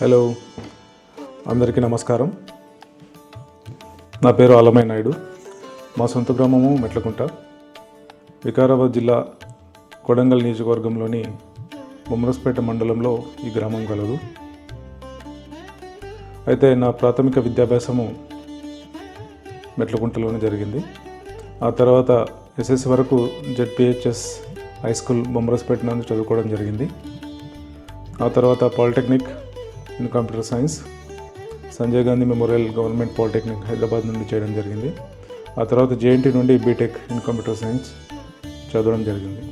Hello అందరికీ నమస్కారం. నా పేరు ఆలమయ్య నాయుడు. మా సొంత గ్రామము మెట్లకుంట. వికారాబాద్ జిల్లా కొడంగల్ నియోజకవర్గంలోని బొమ్మరస్పేట మండలంలో ఈ గ్రామం కలదు అయితే నా ప్రాథమిక విద్యాభ్యాసము మెట్లకుంటలోనే జరిగింది. ఆ తర్వాత ఎస్ఎస్ వరకు జెడ్పిహెచ్ఎస్ హై స్కూల్ బొమ్మరస్పేట నందు చదువుకోవడం జరిగింది. ఆ తర్వాత polytechnic in computer science. Sanjay Gandhi memorial government polytechnic Hyderabad నుండి చేయడం జరిగింది. ఆ తర్వాత జేఎన్టీ నుండి బీటెక్ ఇన్ కంప్యూటర్ సైన్స్ చదవడం జరిగింది.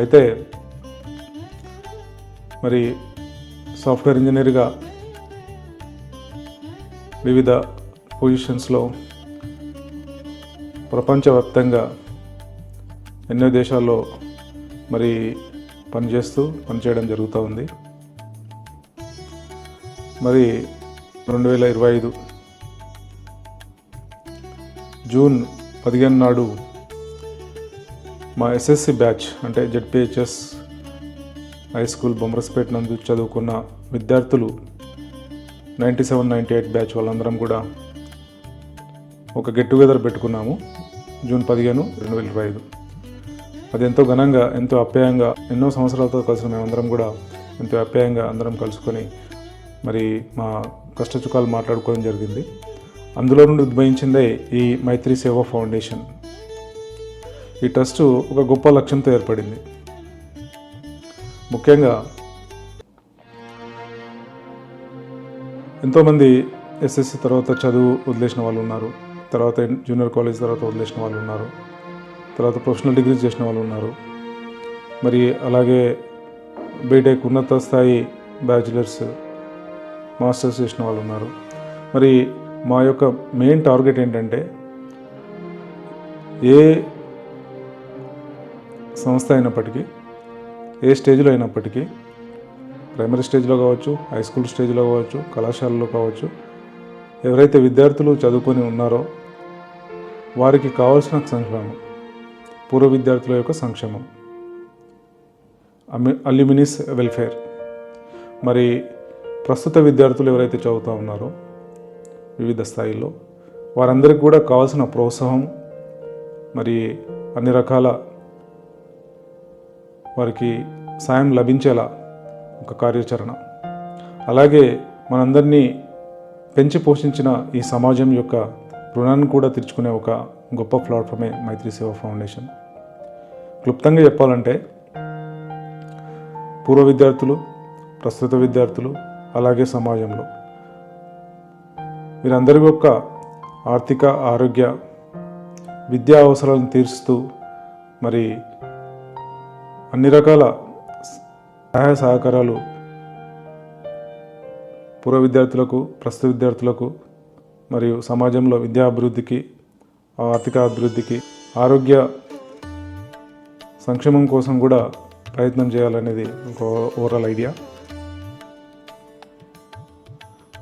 అయితే మరి సాఫ్ట్వేర్ ఇంజనీర్గా వివిధ పొజిషన్స్లో ప్రపంచవ్యాప్తంగా ఎన్నో దేశాల్లో మరి పనిచేస్తూ పనిచేయడం జరుగుతూ ఉంది. మరి రెండు వేల ఇరవై ఐదు జూన్ పదిహేను నాడు మా ఎస్ఎస్సి బ్యాచ్ అంటే జెడ్పిహెచ్ఎస్ హై స్కూల్ బొమ్మరస్పేట నందు చదువుకున్న విద్యార్థులు ninety seven ninety eight batch వాళ్ళందరం కూడా ఒక గెట్ టుగెదర్ పెట్టుకున్నాము జూన్ పదిహేను రెండు వేల ఇరవై ఐదు. అది ఎంతో ఘనంగా ఎంతో అప్యాయంగా ఎన్నో సంవత్సరాలతో కలిసిన మేమందరం కూడా ఎంతో అప్యాయంగా అందరం కలుసుకొని మరి మా కష్టచుకాలు మాట్లాడుకోవడం జరిగింది. అందులో నుండి ఉద్భవించిందే ఈ మైత్రి సేవా ఫౌండేషన్. ఈ ట్రస్ట్ ఒక గొప్ప లక్ష్యంతో ఏర్పడింది. ముఖ్యంగా ఎంతోమంది ఎస్ఎస్సి తర్వాత చదువు వదిలేసిన వాళ్ళు ఉన్నారు. తర్వాత జూనియర్ కాలేజ్ తర్వాత వదిలేసిన వాళ్ళు ఉన్నారు. తర్వాత ప్రొఫెషనల్ డిగ్రీ చేసిన వాళ్ళు ఉన్నారు. మరి అలాగే బీటెక్ ఉన్నత స్థాయి బ్యాచిలర్స్ మాస్టర్స్ చేసిన వాళ్ళు ఉన్నారు. మరి మా యొక్క మెయిన్ టార్గెట్ ఏంటంటే ఏ సంస్థ అయినప్పటికీ ఏ స్టేజ్లో అయినప్పటికీ ప్రైమరీ స్టేజ్లో కావచ్చు హై స్కూల్ స్టేజ్లో కావచ్చు కళాశాలలో కావచ్చు ఎవరైతే విద్యార్థులు చదువుకొని ఉన్నారో వారికి కావాల్సిన సంక్షేమం పూర్వ విద్యార్థుల యొక్క సంక్షేమం. అమి అల్యూమినిస్ వెల్ఫేర్. మరి ప్రస్తుత విద్యార్థులు ఎవరైతే చదువుతూ ఉన్నారో వివిధ స్థాయిల్లో వారందరికీ కూడా కావాల్సిన ప్రోత్సాహం మరి అన్ని రకాల వారికి సాయం లభించేలా ఒక కార్యాచరణ. అలాగే మనందరినీ పెంచి పోషించిన ఈ సమాజం యొక్క రుణాన్ని కూడా తీర్చుకునే ఒక గొప్ప ప్లాట్ఫామే మైత్రి సేవ ఫౌండేషన్. క్లుప్తంగా చెప్పాలంటే పూర్వ విద్యార్థులు ప్రస్తుత విద్యార్థులు అలాగే సమాజంలో. వీరందరి యొక్క ఆర్థిక ఆరోగ్య విద్యా అవసరాలను తీరుస్తూ మరి అన్ని రకాల సహాయ సహకారాలు పూర్వ విద్యార్థులకు ప్రస్తుత విద్యార్థులకు మరియు సమాజంలో విద్యా అభివృద్ధికి ఆర్థిక అభివృద్ధికి ఆరోగ్య సంక్షేమం కోసం కూడా ప్రయత్నం చేయాలనేది ఒక ఓవరాల్ ఐడియా.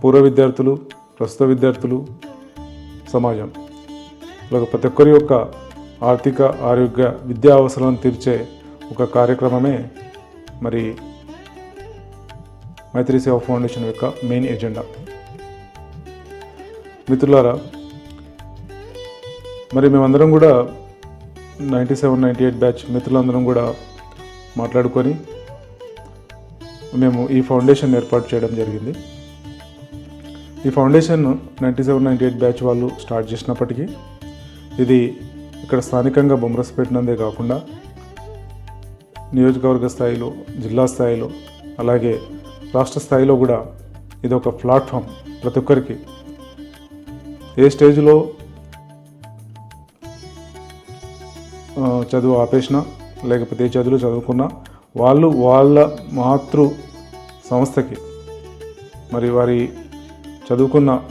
పూర్వ విద్యార్థులు ప్రస్తుత విద్యార్థులు సమాజం. ఇలా ప్రతి ఒక్కరి యొక్క ఆర్థిక ఆరోగ్య విద్యా అవసరాలను తీర్చే ఒక కార్యక్రమమే మరి మైత్రి సేవ ఫౌండేషన్ యొక్క మెయిన్ ఎజెండా. మిత్రులారా మరి మేమందరం కూడా ninety seven ninety eight batch మిత్రులందరం కూడా మాట్లాడుకొని మేము ఈ ఫౌండేషన్ ఏర్పాటు చేయడం జరిగింది. ఈ foundation ninety seven ninety eight batch వాళ్ళు స్టార్ట్ చేసినప్పటికీ ఇది ఇక్కడ స్థానికంగా బొమ్మరసపేటనందే కాకుండా నియోజకవర్గ స్థాయిలో జిల్లా స్థాయిలో అలాగే రాష్ట్ర స్థాయిలో కూడా ఇది ఒక ప్లాట్ఫామ్ ప్రతి ఒక్కరికి. ఏ స్టేజ్లో చదువు ఆపేసినా లేకపోతే ఏ చదువులు చదువుకున్నా వాళ్ళు వాళ్ళ మాతృ సంస్థకి మరి వారి చదువుకున్న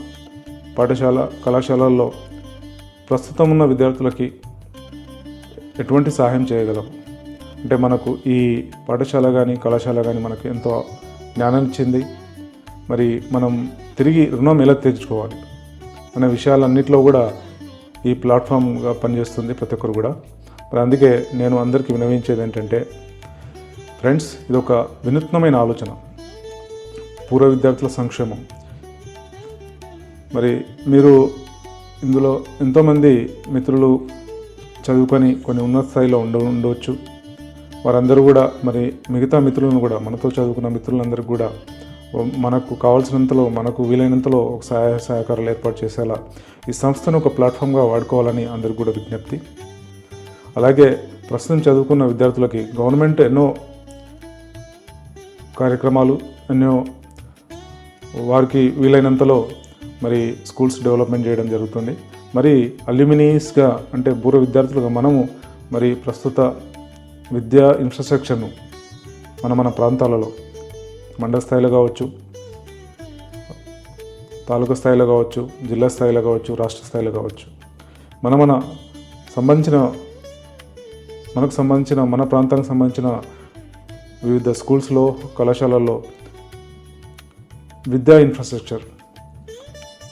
పాఠశాల కళాశాలల్లో ప్రస్తుతం ఉన్న విద్యార్థులకి ఎటువంటి సహాయం చేయగలం అంటే మనకు ఈ పాఠశాల కానీ కళాశాల కానీ మనకు ఎంతో జ్ఞానం ఇచ్చింది. మరి మనం తిరిగి రుణం ఎలా తీర్చుకోవాలి? అనే విషయాలన్నింటిలో కూడా ఈ ప్లాట్ఫామ్గా పనిచేస్తుంది ప్రతి ఒక్కరు కూడా. మరి అందుకే నేను అందరికీ వినవించేది ఏంటంటే ఫ్రెండ్స్ ఇది ఒక వినూత్నమైన ఆలోచన. పూర్వ విద్యార్థుల సంక్షేమం. మరి మీరు ఇందులో ఎంతోమంది మిత్రులు చదువుకొని కొన్ని ఉన్నత స్థాయిలో ఉండ ఉండవచ్చు. వారందరూ కూడా మరి మిగతా మిత్రులను కూడా మనతో చదువుకున్న మిత్రులందరికీ కూడా మనకు కావాల్సినంతలో మనకు వీలైనంతలో ఒక సహాయ సహకారాలు ఏర్పాటు చేసేలా ఈ సంస్థను ఒక ప్లాట్ఫామ్గా వాడుకోవాలని అందరికీ కూడా విజ్ఞప్తి. అలాగే ప్రస్తుతం చదువుకున్న విద్యార్థులకి గవర్నమెంట్ ఎన్నో కార్యక్రమాలు ఎన్నో వారికి వీలైనంతలో మరి స్కూల్స్ డెవలప్మెంట్ చేయడం జరుగుతుంది. మరి అల్యూమినీస్గా అంటే పూర్వ విద్యార్థులుగా మనము మరి ప్రస్తుత విద్యా ఇన్ఫ్రాస్ట్రక్చర్ను మన మన ప్రాంతాలలో మండల స్థాయిలో కావచ్చు తాలూకా స్థాయిలో కావచ్చు జిల్లా స్థాయిలో కావచ్చు రాష్ట్ర స్థాయిలో కావచ్చు. మన మన సంబంధించిన మనకు సంబంధించిన మన ప్రాంతానికి సంబంధించిన వివిధ స్కూల్స్లో కళాశాలల్లో విద్యా ఇన్ఫ్రాస్ట్రక్చర్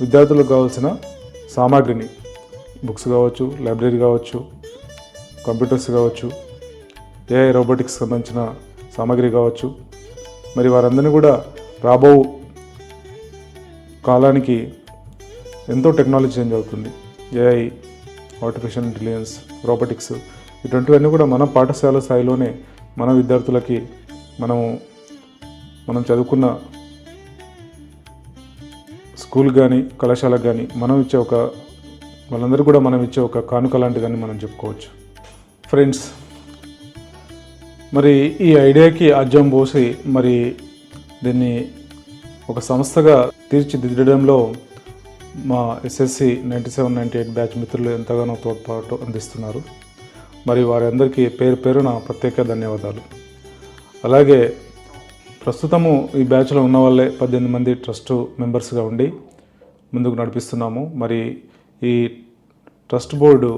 విద్యార్థులకు కావాల్సిన సామాగ్రిని బుక్స్ కావచ్చు లైబ్రరీ కావచ్చు కంప్యూటర్స్ కావచ్చు ఏఐ రోబోటిక్స్ సంబంధించిన సామాగ్రి కావచ్చు. మరి వారందరినీ కూడా రాబో కాలానికి ఎంతో టెక్నాలజీ చేంజ్ అవుతుంది. ఏఐ ఆర్టిఫిషియల్ ఇంటెలిజెన్స్ రోబోటిక్స్ ఇటువంటివన్నీ కూడా మన పాఠశాల స్థాయిలోనే మన విద్యార్థులకి మనము మనం చదువుకున్న స్కూల్ కానీ కళాశాలకు కానీ మనం ఇచ్చే ఒక వాళ్ళందరూ కూడా మనం ఇచ్చే ఒక కానుక లాంటిదని మనం చెప్పుకోవచ్చు. ఫ్రెండ్స్ మరి ఈ ఐడియాకి అజ్జం పోసి మరి దీన్ని ఒక సంస్థగా తీర్చిదిద్దడంలో మా SSC ninety seven ninety eight batch మిత్రులు ఎంతగానో తోడ్పాటు అందిస్తున్నారు. మరి వారందరికీ పేరు పేరున ప్రత్యేక ధన్యవాదాలు. అలాగే ప్రస్తుతము ఈ బ్యాచ్లో ఉన్న వాళ్ళే పద్దెనిమిది మంది ట్రస్ట్ మెంబర్స్గా ఉండి ముందుకు నడిపిస్తున్నాము. మరి ఈ ట్రస్ట్ బోర్డు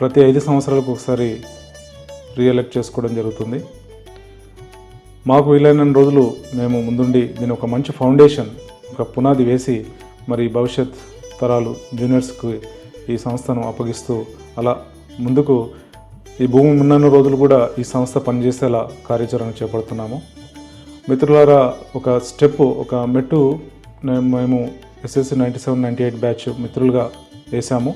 ప్రతి ఐదు సంవత్సరాలకు ఒకసారి రీఎలెక్ట్ చేసుకోవడం జరుగుతుంది. మాకు వీలైన రోజులు మేము ముందుండి దీని ఒక మంచి ఫౌండేషన్ ఒక పునాది వేసి మరి భవిష్యత్ తరాలు జూనియర్స్కి ఈ సంస్థను అప్పగిస్తూ అలా ముందుకు ఈ భూమి ఉన్నన్న రోజులు కూడా ఈ సంస్థ పనిచేసేలా కార్యాచరణ చేపడుతున్నాము. మిత్రులారా ఒక స్టెప్ ఒక మెట్టు మేము SSC ninety seven ninety eight batch మిత్రులుగా వేసాము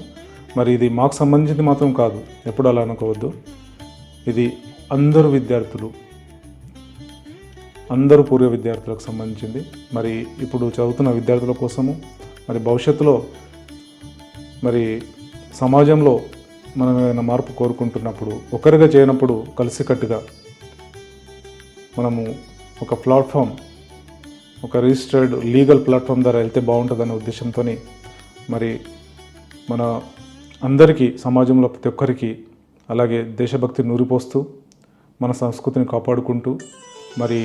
మరి ఇది మాకు సంబంధించింది మాత్రం కాదు. ఎప్పుడు అలా అనుకోవద్దు. ఇది అందరు విద్యార్థులు అందరూ పూర్వ విద్యార్థులకు సంబంధించింది. మరి ఇప్పుడు చదువుతున్న విద్యార్థుల కోసము మరి భవిష్యత్తులో మరి సమాజంలో మనం ఏదైనా మార్పు కోరుకుంటున్నప్పుడు ఒకరిగా చేయనప్పుడు కలిసికట్టుగా మనము ఒక ప్లాట్ఫామ్ ఒక రిజిస్టర్డ్ లీగల్ ప్లాట్ఫామ్ ద్వారా వెళ్తే బాగుంటుందనే ఉద్దేశంతో మరి మన అందరికీ సమాజంలో ప్రతి ఒక్కరికి అలాగే దేశభక్తి నూరిపోస్తూ మన సంస్కృతిని కాపాడుకుంటూ మరి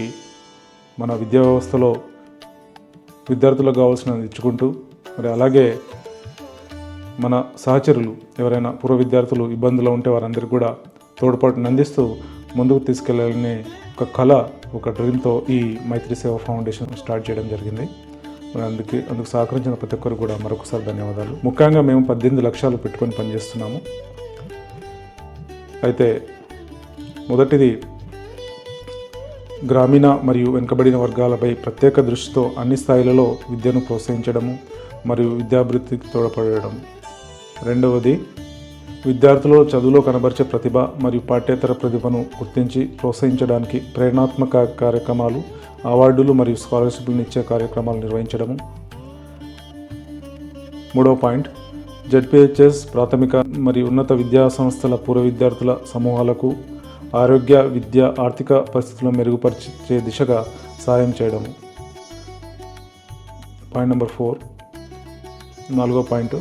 మన విద్యా వ్యవస్థలో విద్యార్థులకు కావాల్సినది ఇచ్చుకుంటూ మరి అలాగే మన సహచరులు ఎవరైనా పూర్వ విద్యార్థులు ఇబ్బందులు ఉంటే వారందరికీ కూడా తోడ్పాటును అందిస్తూ ముందుకు తీసుకెళ్ళాలని ఒక కళ ఒక డ్రీమ్తో ఈ మైత్రి సేవ ఫౌండేషన్ స్టార్ట్ చేయడం జరిగింది. అందుకే అందుకు సహకరించిన ప్రతి ఒక్కరు కూడా మరొకసారి ధన్యవాదాలు. ముఖ్యంగా మేము పద్దెనిమిది లక్షలు పెట్టుకొని పనిచేస్తున్నాము. అయితే మొదటిది గ్రామీణ మరియు వెనుకబడిన వర్గాలపై ప్రత్యేక దృష్టితో అన్ని స్థాయిలలో విద్యను ప్రోత్సహించడము మరియు విద్యాభివృద్ధికి తోడ్పడడం. రెండవది విద్యార్థులు చదువులో కనబరిచే ప్రతిభ మరియు పాఠ్యేతర ప్రతిభను గుర్తించి ప్రోత్సహించడానికి ప్రేరణాత్మక కార్యక్రమాలు అవార్డులు మరియు స్కాలర్షిప్లను ఇచ్చే కార్యక్రమాలు నిర్వహించడము. మూడవ పాయింట్ జడ్పిహెచ్ఎస్ ప్రాథమిక మరియు ఉన్నత విద్యా సంస్థల పూర్వ విద్యార్థుల సమూహాలకు ఆరోగ్య విద్య ఆర్థిక పరిస్థితులను మెరుగుపరిచే దిశగా సాయం చేయడము. పాయింట్ నెంబర్ ఫోర్ నాలుగో పాయింట్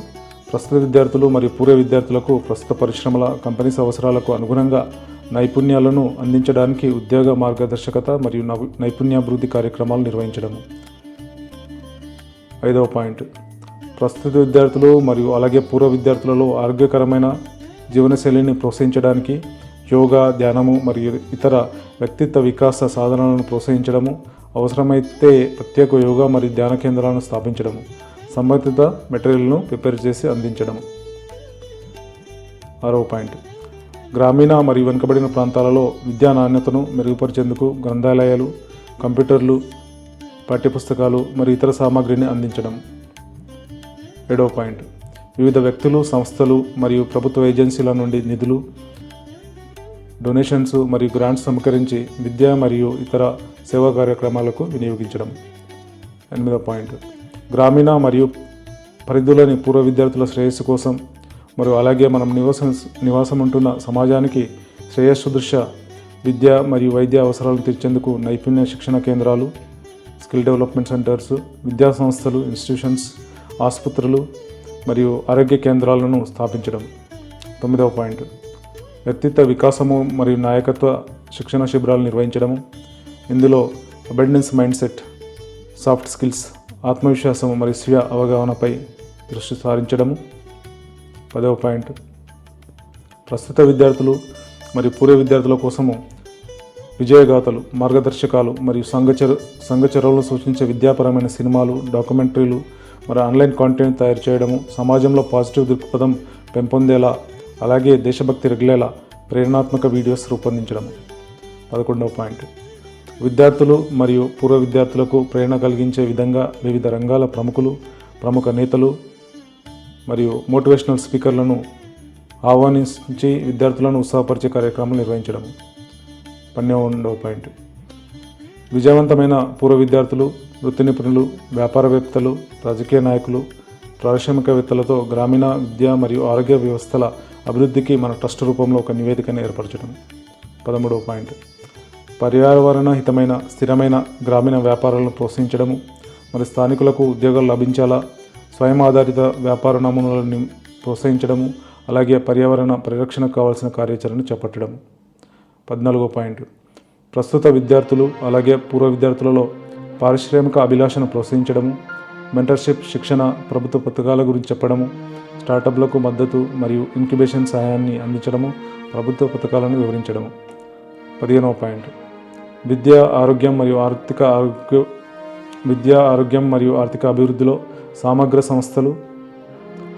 ప్రస్తుత విద్యార్థులు మరియు పూర్వ విద్యార్థులకు ప్రస్తుత పరిశ్రమల కంపెనీస్ అవసరాలకు అనుగుణంగా నైపుణ్యాలను అందించడానికి ఉద్యోగ మార్గదర్శకత మరియు నవ- నైపుణ్యాభివృద్ధి కార్యక్రమాలు నిర్వహించడము. ఐదవ పాయింట్. ప్రస్తుత విద్యార్థులు మరియు అలాగే పూర్వ విద్యార్థులలో ఆరోగ్యకరమైన జీవనశైలిని ప్రోత్సహించడానికి యోగా ధ్యానము మరియు ఇతర వ్యక్తిత్వ వికాస సాధనాలను ప్రోత్సహించడము అవసరమైతే ప్రత్యేక యోగా మరియు ధ్యాన కేంద్రాలను స్థాపించడము. సంబంధిత మెటీరియల్ను ప్రిపేర్ చేసి అందించడం. ఆరో పాయింట్. గ్రామీణ మరియు వెనుకబడిన ప్రాంతాలలో విద్యా నాణ్యతను మెరుగుపరిచేందుకు గ్రంథాలయాలు కంప్యూటర్లు పాఠ్యపుస్తకాలు మరియు ఇతర సామాగ్రిని అందించడం. ఏడవ పాయింట్. వివిధ వ్యక్తులు సంస్థలు మరియు ప్రభుత్వ ఏజెన్సీల నుండి నిధులు డొనేషన్స్ మరియు గ్రాంట్స్ సమకరించి విద్య మరియు ఇతర సేవా కార్యక్రమాలకు వినియోగించడం. ఎనిమిదవ పాయింట్. గ్రామీణ మరియు పరిధిలోని పూర్వ విద్యార్థుల శ్రేయస్సు కోసం మరియు అలాగే మనం నివాసం నివాసం ఉంటున్న సమాజానికి శ్రేయస్సు దృష్ట్యా విద్య మరియు వైద్య అవసరాలను తీర్చేందుకు నైపుణ్య శిక్షణ కేంద్రాలు స్కిల్ డెవలప్మెంట్ సెంటర్స్ విద్యా సంస్థలు ఇన్స్టిట్యూషన్స్ ఆసుపత్రులు మరియు ఆరోగ్య కేంద్రాలను స్థాపించడం. తొమ్మిదవ పాయింట్. వ్యక్తిత్వ వికాసము మరియు నాయకత్వ శిక్షణ శిబిరాలు నిర్వహించడము. ఇందులో abundance mindset soft skills ఆత్మవిశ్వాసం మరియు స్వీయ అవగాహనపై దృష్టి సారించడము. పదవ పాయింట్. ప్రస్తుత విద్యార్థులు మరియు పూర్వ విద్యార్థుల కోసము విజయగాథలు మార్గదర్శకాలు మరియు సంఘచర సంఘచరవులను సూచించే విద్యాపరమైన సినిమాలు డాక్యుమెంటరీలు మరియు ఆన్లైన్ కాంటెంట్ తయారు చేయడము సమాజంలో పాజిటివ్ దృక్పథం పెంపొందేలా అలాగే దేశభక్తి రగిలేలా ప్రేరణాత్మక వీడియోస్ రూపొందించడం పదకొండవ పాయింట్. విద్యార్థులు మరియు పూర్వ విద్యార్థులకు ప్రేరణ కలిగించే విధంగా వివిధ రంగాల ప్రముఖులు ప్రముఖ నేతలు మరియు మోటివేషనల్ స్పీకర్లను ఆహ్వానించి విద్యార్థులను ఉత్సాహపరిచే కార్యక్రమాలు నిర్వహించడం. పన్నెండవ పాయింట్. విజయవంతమైన పూర్వ విద్యార్థులు వృత్తి నిపుణులు వ్యాపారవేత్తలు రాజకీయ నాయకులు పారిశ్రామికవేత్తలతో గ్రామీణ విద్య మరియు ఆరోగ్య వ్యవస్థల అభివృద్ధికి మన ట్రస్ట్ రూపంలో ఒక నివేదికను ఏర్పరచడం. పదమూడవ పాయింట్. పర్యావరణ హితమైన స్థిరమైన గ్రామీణ వ్యాపారాలను ప్రోత్సహించడము మరి స్థానికులకు ఉద్యోగాలు లభించాలా స్వయం ఆధారిత వ్యాపార నమూనాలను ప్రోత్సహించడము అలాగే పర్యావరణ పరిరక్షణకు కావాల్సిన కార్యాచరణ చేపట్టడం పద్నాలుగో పాయింట్. ప్రస్తుత విద్యార్థులు అలాగే పూర్వ విద్యార్థులలో పారిశ్రామిక అభిలాషను ప్రోత్సహించడము మెంటర్షిప్ శిక్షణ ప్రభుత్వ పథకాల గురించి చెప్పడము స్టార్టప్లకు మద్దతు మరియు ఇంక్యుబేషన్ సహాయాన్ని అందించడము ప్రభుత్వ పథకాలను వివరించడము. పదిహేనవ పాయింట్. విద్య ఆరోగ్యం మరియు ఆర్థిక ఆరోగ్య విద్య ఆరోగ్యం మరియు ఆర్థిక అభివృద్ధిలో సమగ్ర సంస్థలు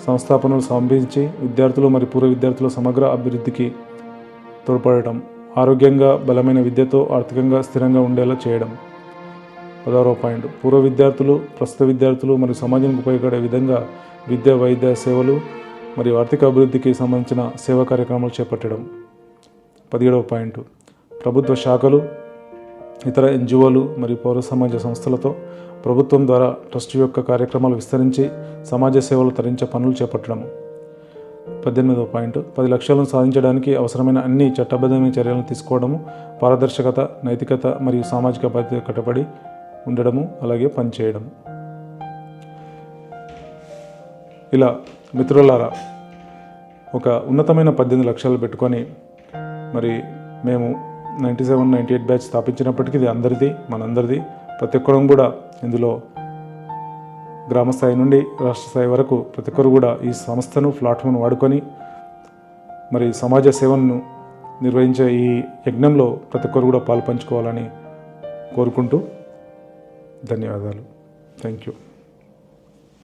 సంస్థాపనలు సమర్పించి విద్యార్థులు మరియు పూర్వ విద్యార్థుల సమగ్ర అభివృద్ధికి తోడ్పడటం ఆరోగ్యంగా బలమైన విద్యతో ఆర్థికంగా స్థిరంగా ఉండేలా చేయడం. పదహారవ పాయింట్. పూర్వ విద్యార్థులు ప్రస్తుత విద్యార్థులు మరియు సమాజానికి ఉపయోగపడే విధంగా విద్య వైద్య సేవలు మరియు ఆర్థిక అభివృద్ధికి సంబంధించిన సేవా కార్యక్రమాలు చేపట్టడం. పదిహేడవ పాయింట్. ప్రభుత్వ శాఖలు ఇతర ఎన్జిఓలు మరియు పౌర సమాజ సంస్థలతో ప్రభుత్వం ద్వారా ట్రస్ట్ యొక్క కార్యక్రమాలు విస్తరించి సమాజ సేవలు తరించే పనులు చేపట్టడం పద్దెనిమిదవ పాయింట్. పది లక్ష్యాలను సాధించడానికి అవసరమైన అన్ని చట్టబద్ధమైన చర్యలను తీసుకోవడము పారదర్శకత నైతికత మరియు సామాజిక బాధ్యత కట్టబడి ఉండడము అలాగే పనిచేయడం ఇలా మిత్రులారా ఒక ఉన్నతమైన పద్దెనిమిది లక్షలు పెట్టుకొని మరి మేము ninety seven ninety eight batch స్థాపించినప్పటికీ ఇది అందరిది మనందరిది. ప్రతి ఒక్కరం కూడా ఇందులో గ్రామ స్థాయి నుండి రాష్ట్ర స్థాయి వరకు ప్రతి ఒక్కరు కూడా ఈ సంస్థను ప్లాట్ఫామ్ను వాడుకొని మరి సమాజ సేవను నిర్వహించే ఈ యజ్ఞంలో ప్రతి ఒక్కరు కూడా పాలు పంచుకోవాలని కోరుకుంటూ ధన్యవాదాలు. Thank you.